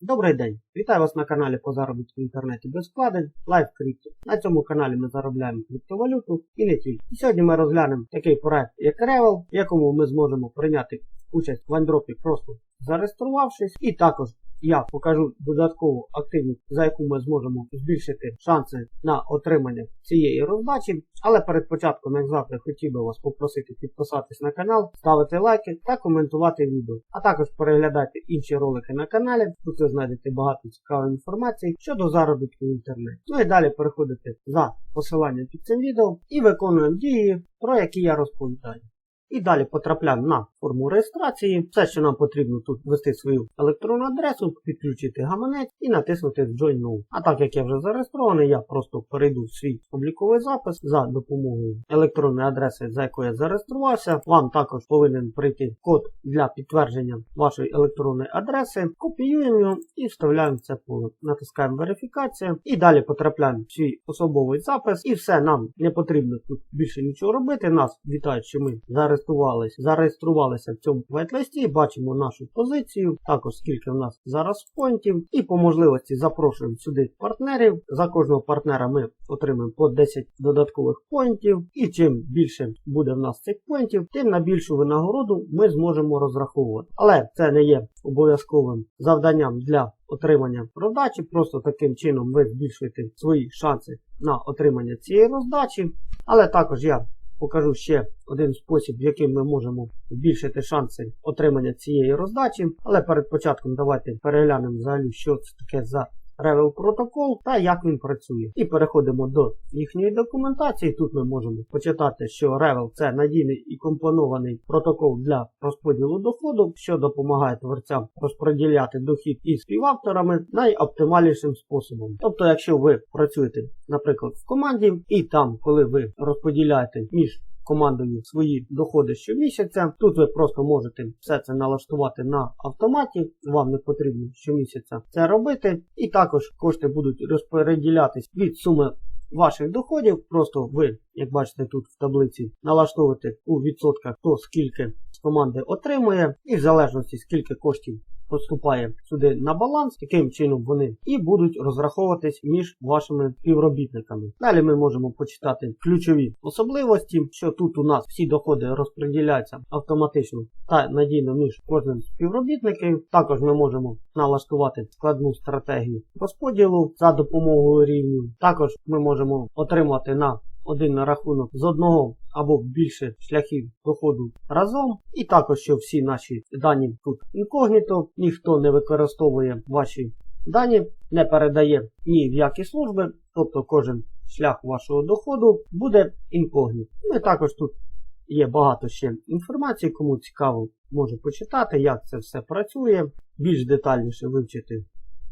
Добрий день! Вітаю вас на каналі по заробітку в інтернеті без вкладень Live Crypto. На цьому каналі ми заробляємо криптовалюту і не тільки. Сьогодні ми розглянемо такий проект, як Revel, в якому ми зможемо прийняти участь в андропі просто зареєструвавшись. І також я покажу додаткову активність, за яку ми зможемо збільшити шанси на отримання цієї роздачі. Але перед початком, як завжди, хотів би вас попросити підписатись на канал, ставити лайки та коментувати відео. А також переглядайте інші ролики на каналі. Тут ви знайдете багато цікавої інформації щодо заробітку в інтернеті. Ну і далі переходите за посиланням під цим відео і виконуємо дії, про які я розповідаю. І далі потрапляємо на форму реєстрації. Все, що нам потрібно тут ввести свою електронну адресу, підключити гаманець і натиснути Join Now. А так як я вже зареєстрований, я просто перейду в свій обліковий запис за допомогою електронної адреси, за якою я зареєструвався. Вам також повинен прийти код для підтвердження вашої електронної адреси. Копіюємо його і вставляємо в це поле. Натискаємо верифікація і далі потрапляємо в свій особовий запис. І все, нам не потрібно тут більше нічого робити. Нас вітають, що ми зараз зареєструвалися, зареєструвалися в цьому вайт-листі, бачимо нашу позицію, також скільки в нас зараз поінтів, і по можливості запрошуємо сюди партнерів. За кожного партнера ми отримаємо по 10 додаткових поінтів. І чим більше буде в нас цих поінтів, тим на більшу винагороду ми зможемо розраховувати. Але це не є обов'язковим завданням для отримання роздачі. Просто таким чином ви збільшуєте свої шанси на отримання цієї роздачі. Але також я покажу ще один спосіб, яким ми можемо збільшити шанси отримання цієї роздачі. Але перед початком давайте переглянемо взагалі, що це таке за Revel протокол та як він працює. І переходимо до їхньої документації. Тут ми можемо почитати, що Revel це надійний і компонований протокол для розподілу доходу, що допомагає творцям розподіляти дохід із співавторами найоптимальнішим способом. Тобто, якщо ви працюєте, наприклад, в команді, і там, коли ви розподіляєте між командою свої доходи щомісяця. Тут ви просто можете все це налаштувати на автоматі, вам не потрібно щомісяця це робити. І також кошти будуть розподілятись від суми ваших доходів. Просто ви, як бачите тут в таблиці, налаштовуєте у відсотках то скільки з команди отримує, і в залежності скільки коштів поступає сюди на баланс, таким чином вони і будуть розраховуватись між вашими співробітниками. Далі ми можемо почитати ключові особливості, що тут у нас всі доходи розподіляються автоматично та надійно між кожним співробітником. Також ми можемо налаштувати складну стратегію розподілу за допомогою рівнів. Також ми можемо отримати на один на рахунок з одного або більше шляхів доходу разом. І також, що всі наші дані тут інкогніто, ніхто не використовує ваші дані, не передає ні в які служби, тобто кожен шлях вашого доходу буде інкогніт. Ну і також тут є багато ще інформації, кому цікаво, може почитати, як це все працює, більш детальніше вивчити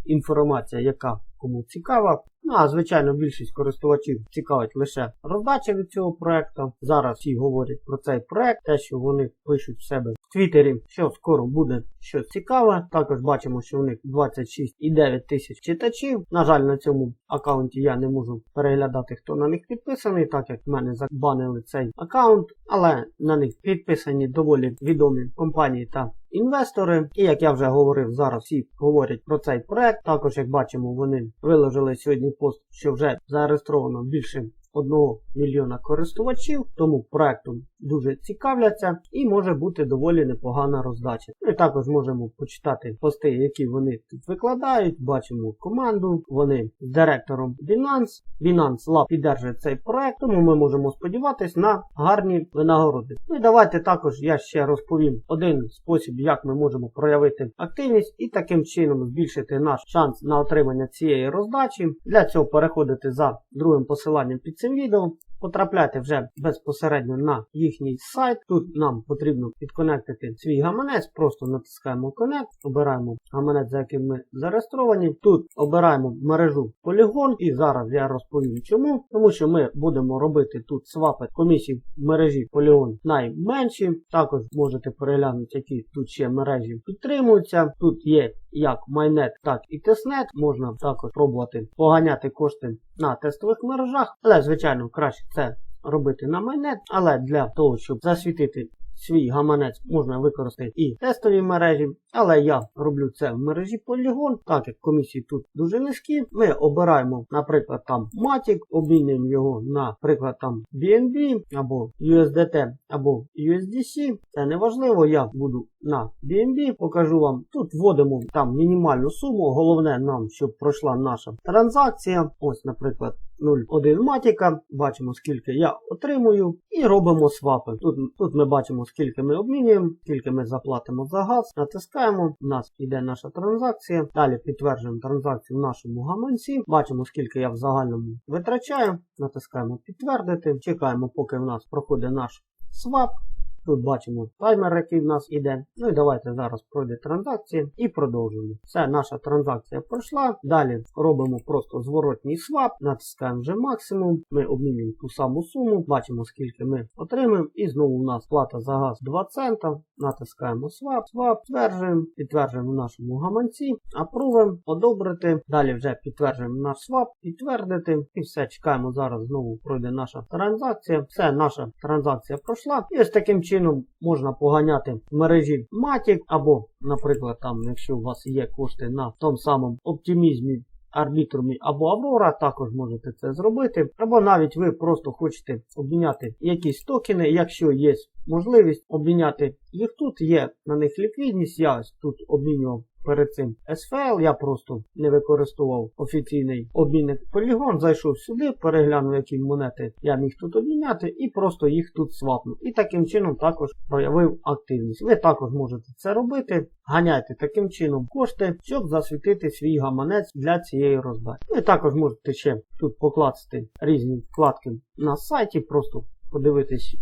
інформація, яка кому цікава. Ну а звичайно, більшість користувачів цікавить лише роздача від цього проекту. Зараз всі говорять про цей проект, те, що вони пишуть в себе в Твіттері, що скоро буде щось цікаве. Також бачимо, що у них 26,9 тисяч читачів. На жаль, на цьому аккаунті я не можу переглядати, хто на них підписаний, так як в мене забанили цей аккаунт, але на них підписані доволі відомі компанії та інвестори. І як я вже говорив, зараз всі говорять про цей проект. Також, як бачимо, вони виложили сьогодні пост, що вже зареєстровано більше 1 мільйона користувачів, тому проектом дуже цікавляться і може бути доволі непогана роздача. Ми також можемо почитати пости, які вони тут викладають. Бачимо команду, вони з директором Binance. Binance Lab піддержує цей проект, тому ми можемо сподіватися на гарні винагороди. Ну і давайте також я ще розповім один спосіб, як ми можемо проявити активність і таким чином збільшити наш шанс на отримання цієї роздачі. Для цього переходити за другим посиланням під цим відео. Потрапляйте вже безпосередньо на їхній сайт. Тут нам потрібно підконектити свій гаманець, просто натискаємо Connect, обираємо гаманець, за яким ми зареєстровані. Тут обираємо мережу Polygon і зараз я розповім чому. Тому що ми будемо робити тут свапи комісій в мережі Polygon найменші. Також можете переглянути, які тут ще мережі підтримуються. Тут є як Майнет, так і Тестнет. Можна також пробувати поганяти кошти на тестових мережах, але, звичайно, краще це робити на майнет. Але для того, щоб засвітити свій гаманець можна використати і в тестовій мережі, але я роблю це в мережі Polygon, так як комісії тут дуже низькі. Ми обираємо, наприклад, там Matic, обмінюємо його наприклад, там BNB або USDT або USDC. Це не важливо, я буду на BNB, покажу вам. Тут вводимо там мінімальну суму. Головне нам, щоб пройшла наша транзакція. Ось, наприклад, 0,1 матіка. Бачимо, скільки я отримую, і робимо свапи. Тут, тут ми бачимо, скільки ми обмінюємо, скільки ми заплатимо за газ. Натискаємо, у нас йде наша транзакція. Далі підтверджуємо транзакцію в нашому гаманці. Бачимо, скільки я в загальному витрачаю. Натискаємо підтвердити. Чекаємо, поки в нас проходить наш свап. Тут бачимо таймер, який в нас іде. Ну і давайте зараз пройде транзакція і продовжуємо. Все, наша транзакція пройшла. Далі робимо просто зворотній свап, натискаємо вже максимум. Ми обмінюємо ту саму суму, бачимо скільки ми отримаємо. І знову у нас плата за газ 2 цента. Натискаємо свап, свап, підтверджуємо, підтверджуємо в нашому гаманці, апрувимо, одобрити. Далі вже підтверджуємо наш свап, підтвердити. І все, чекаємо зараз знову пройде наша транзакція. Все, наша транзакція пройшла. І ось таким чином можна поганяти в мережі Matic, або, наприклад, там, якщо у вас є кошти на тому самому оптимізмі. Арбітрумі або Аврора, також можете це зробити. Або навіть ви просто хочете обміняти якісь токени, якщо є можливість обміняти їх тут, є на них ліквідність. Я ось тут обмінював перед цим SFL, я просто не використовував офіційний обмінник Polygon, зайшов сюди, переглянув, які монети я міг тут обміняти, і просто їх тут свапнув. І таким чином також проявив активність. Ви також можете це робити. Ганяйте таким чином кошти, щоб засвітити свій гаманець для цієї роздачі. Ви також можете ще тут покласти різні вкладки на сайті, просто подивитись,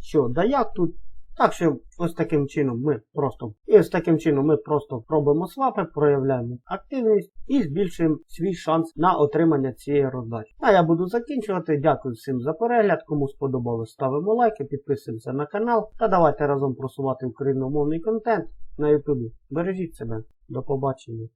що да як тут. Так що ось таким чином ми просто і ось таким чином ми просто робимо свапи, проявляємо активність і збільшуємо свій шанс на отримання цієї роздачі. А я буду закінчувати. Дякую всім за перегляд. Кому сподобалось, ставимо лайки, підписуємося на канал та давайте разом просувати україномовний контент на Ютубі. Бережіть себе. До побачення.